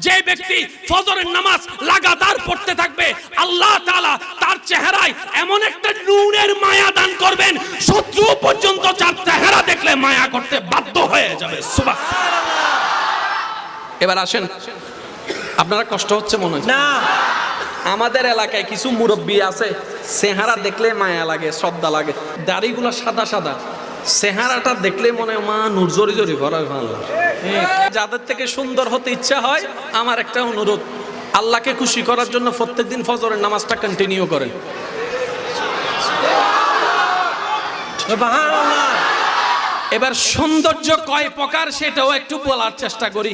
যে ব্যক্তি ফজরের নামাজ লাগাতার পড়তে থাকবে আল্লাহ তাআলা তার চেহারায় এমন একটা নূরের মায়া দান করবেন শত্রু পর্যন্ত তার চেহারা দেখলে মায়া করতে বাধ্য হয়ে যাবে। সুবাহ এবার আসেন। আপনারা কষ্ট হচ্ছে মনে হয়? না। আমাদের এলাকায় কিছু মুরব্বী আছে চেহারা দেখলে মায়া লাগে শ্রদ্ধা লাগে। দাড়িগুলো সাদা সাদা চেহারাটা দেখলে মনে হয় মা নূর জরি জরি ভরা ভালো যাদের থেকে সুন্দর হতে ইচ্ছা হয় আমার একটা অনুরোধ। আল্লাহকে খুশি করার জন্য প্রত্যেকদিন ফজরের নামাজটা কন্টিনিউ করেন। এবার সৌন্দর্য কয় প্রকার সেটাও একটু বলার চেষ্টা করি।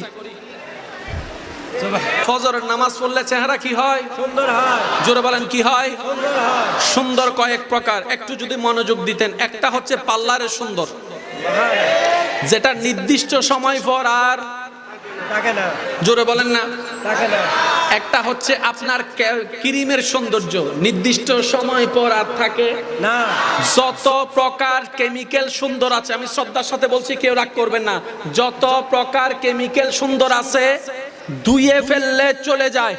ফজরের নামাজ পড়লে চেহারা কি হয়? সুন্দর হয়। জোরে বলেন কি হয়? সুন্দর হয়। সুন্দর কয়েক প্রকার। একটু যদি মনোযোগ দিতেন একটা হচ্ছে পার্লারের সুন্দর। যেটা নির্দিষ্ট সময় পর আর জোরে বলেন না। একটা হচ্ছে আপনার ক্রিমের সৌন্দর্য। নির্দিষ্ট সময় পর আর থাকে। না। যত প্রকার কেমিক্যাল সুন্দর আছে আমি শ্রদ্ধার সাথে বলছি কেউ রাগ করবেন না। যত প্রকার কেমিক্যাল সুন্দর আছে ধুয়ে ফেললে চলে যায়।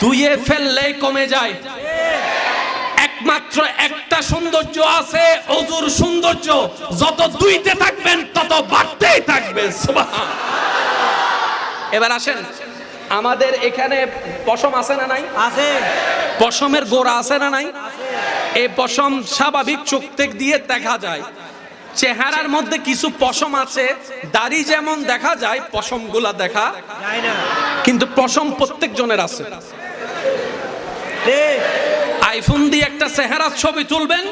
ধুয়ে ফেললে কমে যায়। একমাত্র একটা সৌন্দর্য আছে অজুর সৌন্দর্য। যত দুইতে থাকবেন তত বাড়তেই থাকবে এবার আসেন আমাদের এখানে পশম আছে না নাই? আছে। পশমের গোড়া আছে না নাই? এই পশম স্বাভাবিক চোখ দিয়ে দেখা যায়। চেহারার মধ্যে কিছু পশম আছে দাড়ি যেমন দেখা যায় পশমগুলা দেখা যায় না। কিন্তু পশম প্রত্যেক জনের আছে আইফোন দিয়ে একটা চেহারার ছবি তুলবেন,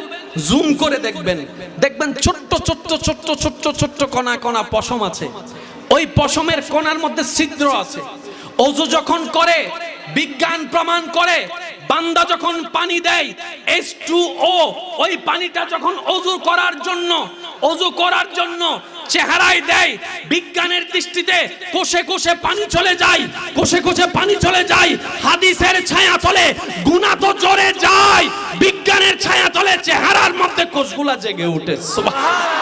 জুম করে দেখবেন। দেখবেন ছোট্ট ছোট্ট ছোট্ট ছোট্ট ছোট্ট কণা কণা পশম আছে। ওই পশমের কোণার মধ্যে ছিদ্র আছে। অজু যখন করে, বিজ্ঞান প্রমাণ করে, বান্দা যখন পানি দেয় এস টু ও ওই পানিটা যখন অজু করার জন্য, অজু করার জন্য চেহারায় দেয়। বিজ্ঞানের দৃষ্টিতে কোষে কোষে পানি চলে যায়, কোষে কোষে পানি চলে যায়, হাদিসের ছায়া চলে গুণা তো জোরে যায়। বিজ্ঞানের ছায়া চলে চেহারার মধ্যে কোষগুলা জেগে উঠে সুবহান